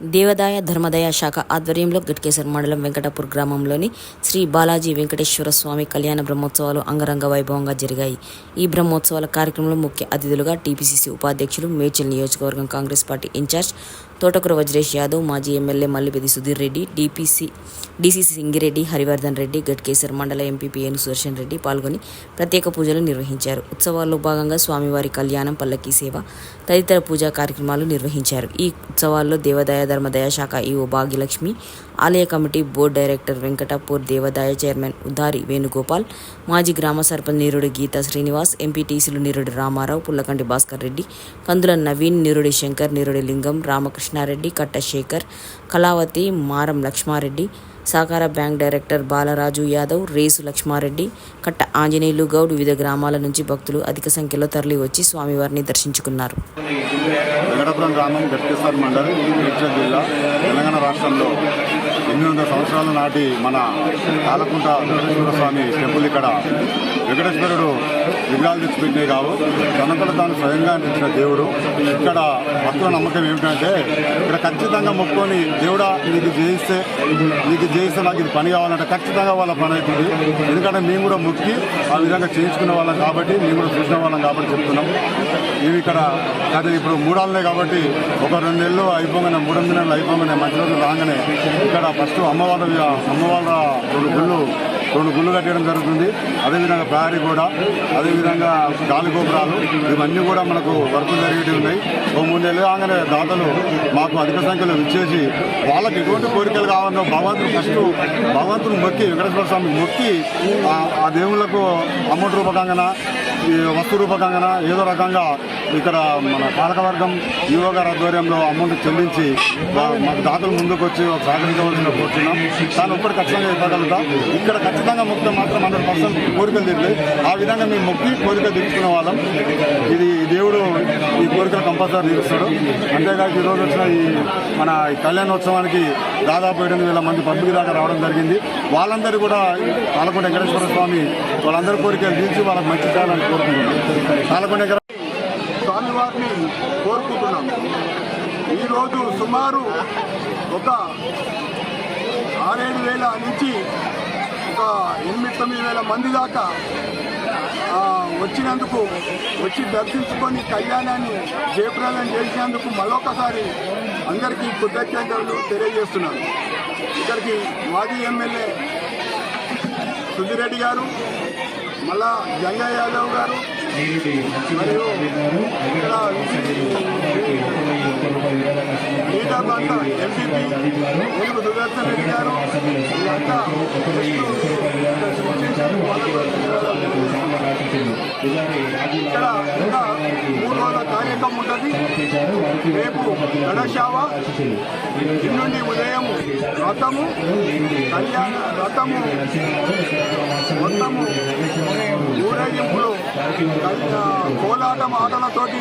దేవదాయ ధర్మదయ శాఖ ఆధ్వర్యంలో గట్కేశ్వర మండలం వెంకటాపూర్ గ్రామంలోని శ్రీ బాలాజీ వెంకటేశ్వర స్వామి కళ్యాణ బ్రహ్మోత్సవాలు అంగరంగ వైభవంగా జరిగాయి. ఈ బ్రహ్మోత్సవాల కార్యక్రమంలో ముఖ్య అతిథులుగా టీపీసీసీ ఉపాధ్యక్షులు మేడ్చల్ నియోజకవర్గం కాంగ్రెస్ పార్టీ ఇన్ఛార్జ్ తోటకూర వజ్రేష్ యాదవ్ మాజీ MLA Mallipeddi Sudheer Reddy DPC DCC Singireddy Harivardhan Reddy Ghatkesar మండల ఎంపీపీ ఏను సుదర్శన్ రెడ్డి పాల్గొని ప్రత్యేక పూజలు నిర్వహించారు. ఉత్సవాల్లో భాగంగా స్వామివారి కళ్యాణం పల్లకీ సేవ తదితర పూజా కార్యక్రమాలు నిర్వహించారు. ఈ ఉత్సవాల్లో దేవాదాయ ధర్మదయ శాఖ ఈఓ భాగ్యలక్ష్మి ఆలయ కమిటీ బోర్డు డైరెక్టర్ వెంకటాపూర్ దేవాదాయ చైర్మన్ ఉదారి వేణుగోపాల్ మాజీ గ్రామ సర్పంచ్ నీరుడి గీతా శ్రీనివాస్ ఎంపీటీసీలు నీరుడి రామారావు పుల్లకంటి భాస్కర్ రెడ్డి కందుల నవీన్ నీరుడి శంకర్ నీరుడి లింగం రామకృష్ణారెడ్డి కట్ట శేఖర్ కళావతి మారం లక్ష్మారెడ్డి సహకార బ్యాంక్ డైరెక్టర్ బాలరాజు యాదవ్ రేసు లక్ష్మారెడ్డి కట్ట ఆంజనేయులు గౌడ్ వివిధ గ్రామాల నుంచి భక్తులు అధిక సంఖ్యలో తరలివచ్చి స్వామివారిని దర్శించుకున్నారు. వెంకటపురం గ్రామం గట్కేశ్వర్ మండల్ మేడ్చల్ జిల్లా తెలంగాణ రాష్ట్రంలో ఎనిమిది వందల సంవత్సరాల నాటి మన కాలకుంట వెంకటేశ్వర స్వామి టెంపుల్ ఇక్కడ వెంకటేశ్వరుడు విగ్రహాలు తెచ్చిపెట్టినే కావు. తనంతట తాను స్వయంగా తెచ్చిన దేవుడు. ఇక్కడ భక్తుల నమ్మకం ఏమిటంటే ఇక్కడ ఖచ్చితంగా మొక్కుకొని దేవుడా నీకు జయిస్తే నీకు జయిస్తే నాకు ఇది పని కావాలంటే. ఖచ్చితంగా వాళ్ళ పని అవుతుంది. ఎందుకంటే మేము కూడా మొక్కి ఆ విధంగా చేయించుకునే వాళ్ళం కాబట్టి మేము కూడా చూసిన వాళ్ళం కాబట్టి చెప్తున్నాం. మేము ఇక్కడ కానీ ఇప్పుడు మూడాలనే కాబట్టి ఒక రెండు నెలలు అయిపోగానే మూడు నెలలు అయిపోగానే మంచి రోజులు రాగానే ఇక్కడ ఫస్ట్ అమ్మవారి అమ్మవాళ్ళ గుళ్ళు రెండు గుళ్ళు కట్టడం జరుగుతుంది. అదేవిధంగా ప్రహరీ కూడా అదేవిధంగా గాలి గోపురాలు ఇవన్నీ కూడా మనకు వర్కులు జరిగేవి ఉన్నాయి. ఓ మూడు నెలలు కాగానే దాతలు మాకు అధిక సంఖ్యలో ఇచ్చేసి వాళ్ళకి ఎటువంటి కోరికలు కావాలో భగవంతుడు ఫస్ట్ భగవంతుడు మొక్కి వెంకటేశ్వర స్వామి మొక్కి ఆ- ఆ దేవుళ్ళకు అమౌంట్ రూపకంగా వస్తు రూపకంగా ఏదో రకంగా ఇక్కడ మన పాలకవర్గం ఈవో గారి ఆధ్వర్యంలో అమౌంట్ చెల్లించి మాకు దాతలు ముందుకు వచ్చి సహకరించవలసిన కోరుతున్నాం దాని ఒక్కటి ఖచ్చితంగా ఇవ్వగలుగుతాం ఇక్కడ ఖచ్చితంగా మొత్తం మాత్రం హండ్రెడ్ పర్సెంట్ కోరికలు తీరుతాయి. ఆ విధంగా మేము మొక్కి కోరిక తీర్చుకున్న వాళ్ళం ఇది దేవుడు ఈ కోరికలు కంపల్సరీ తీరుస్తాడు అంతేకాక ఈ రోజు వచ్చిన ఈ మన కళ్యాణోత్సవానికి దాదాపు ఏడు వేల మంది పబ్లిక్ దాకా రావడం జరిగింది. వాళ్ళందరూ కూడా పాలకొండ వెంకటేశ్వర స్వామి వాళ్ళందరి కోరికలు తీర్చి వాళ్ళకి మంచి చేయాలని కోరుకుంటున్నాం. పాలకొండ స్వామివారిని కోరుకుంటున్నాం. ఈరోజు సుమారు ఒక ఆరేడు వేల నుంచి ఒక ఎనిమిది తొమ్మిది వేల మంది దాకా వచ్చినందుకు వచ్చి దర్శించుకొని కళ్యాణాన్ని జయప్రదం చేసినందుకు మరొకసారి అందరికీ కృతజ్ఞతలు తెలియజేస్తున్నాను. ఇక్కడికి మాజీ ఎమ్మెల్యే సుధిరెడ్డి గారు మళ్ళా జంగా యాదవ్ గారు మరియు ఇక్కడ లీడర్లు అంతా ఎంపీపీ సుదర్శన్ రెడ్డి గారు మూడు రోజుల కార్యక్రమం ఉంటుంది. రేపు గణశావ నుండి ఉదయం రథము కళ్యాణ రథము మొత్తము ఊరేగింపులు కోలాటం ఆటలతోటి